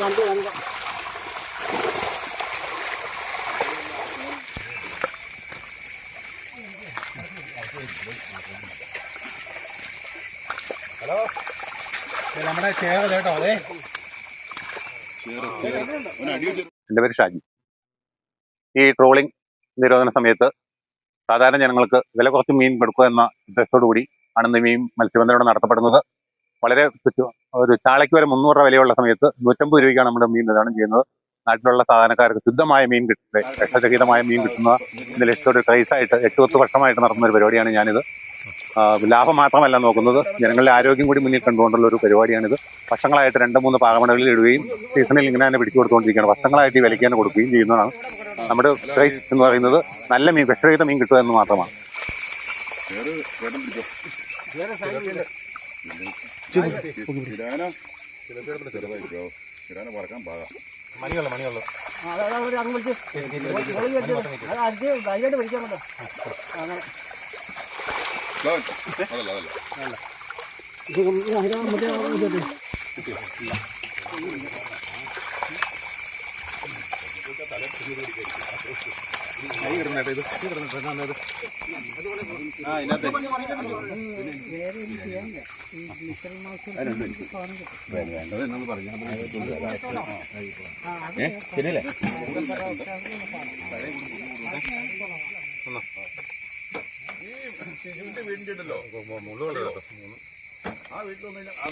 കണ്ടു ഹലോ നമ്മുടെ ചേർ കേട്ടോ അതെ എന്റെ പേര് ഷാജി. ഈ ട്രോളിംഗ് നിരോധന സമയത്ത് സാധാരണ ജനങ്ങൾക്ക് വില കുറച്ച് മീൻ കൊടുക്കുക എന്ന ഉദ്ദേശത്തോടു കൂടി ആണ് ഇന്ന് മീൻ മത്സ്യബന്ധനം നടത്തപ്പെടുന്നത്. വളരെ ഒരു ചാളയ്ക്ക് വരെ മുന്നൂറ് രൂപ വിലയുള്ള സമയത്ത് നൂറ്റമ്പത് രൂപയ്ക്കാണ് നമ്മുടെ മീൻ വിതരണം ചെയ്യുന്നത്? നാട്ടിലുള്ള സാധാരണക്കാർക്ക് ശുദ്ധമായ മീൻ കിട്ടുന്നത് രക്ഷരഹിതമായ മീൻ കിട്ടുന്ന ഇതിൽ ലക്ഷ്യത്തോട് ക്രൈസായിട്ട് എട്ട് പത്ത് വർഷമായിട്ട് നടത്തുന്ന ഒരു പരിപാടിയാണ് ഞാനിത്. ലാഭം മാത്രമല്ല നോക്കുന്നത് ജനങ്ങളുടെ ആരോഗ്യം കൂടി മുന്നിൽ കണ്ടുകൊണ്ടുള്ള ഒരു പരിപാടിയാണിത്. വർഷങ്ങളായിട്ട് രണ്ട് മൂന്ന് പാകമടകളിൽ ഇടുകയും സീസണിൽ ഇങ്ങനെ തന്നെ പിടിച്ചു കൊടുത്തുകൊണ്ടിരിക്കുകയാണ് വർഷങ്ങളായിട്ട് ഈ വിലയ്ക്ക് തന്നെ കൊടുക്കുകയും ചെയ്യുന്നതാണ്. നമ്മുടെ പ്രൈസ് എന്ന് പറയുന്നത് നല്ല മീൻ വിഷരഹിത മീൻ കിട്ടുക എന്ന് മാത്രമാണ്. മണിയുള്ള മണിയുള്ള അതാ ഒരു അങ്ങ് വിളിച്ച് അടിച്ച് ധൈര്യമായിട്ട് പിടിക്കാൻ പറ്റും അങ്ങനെ ഇത് അതിനാ മറ്റേ ആ ഇത്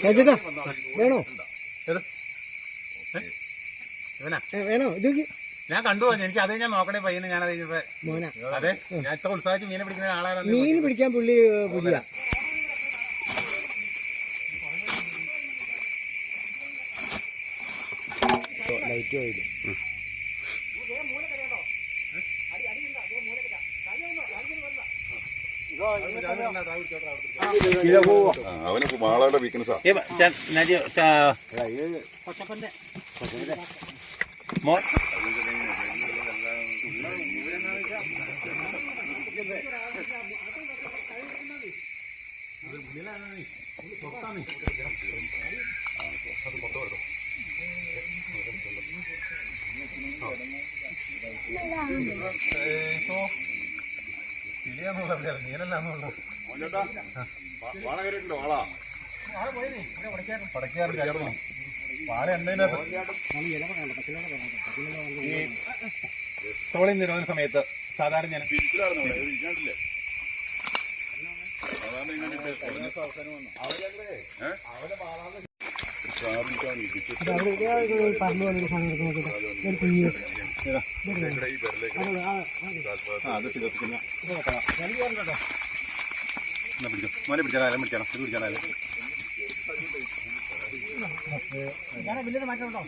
ചേട്ടാ, വേണോ വേണോ ഇത് ഞാൻ കണ്ടു എനിക്ക് അതേ ഞാൻ നോക്കണേ പയ്യനെ. ഞാൻ അതെ അതെ. ഞാൻ ഇത്ര ഉത്സാഹിച്ച് മീനെ പിടിക്കുന്ന ആളാണ് മീൻ പിടിക്കാൻ പുള്ളി പുതിയ. ലൈറ്റ് പോയില്ല അവന് മാളയുടെ വീക്ക്നെസ്സാ വാള കയറിയിട്ടുണ്ടോ വാള പാല എന്തതിന്റെ ഈ ട്രോളിംഗ് നിരോധന സമയത്ത് സാധാരണ ഞാൻ സാധാരണ പറഞ്ഞു വന്നൊരു സാധനം നോക്കിയിട്ട് ഒരു കുഞ്ഞ് മോനെ പിടിച്ചാലും പിടിച്ചാലോ ഇത് പിടിച്ചാലും ഞാൻ വലിയൊരു മാറ്റം ഉണ്ടോ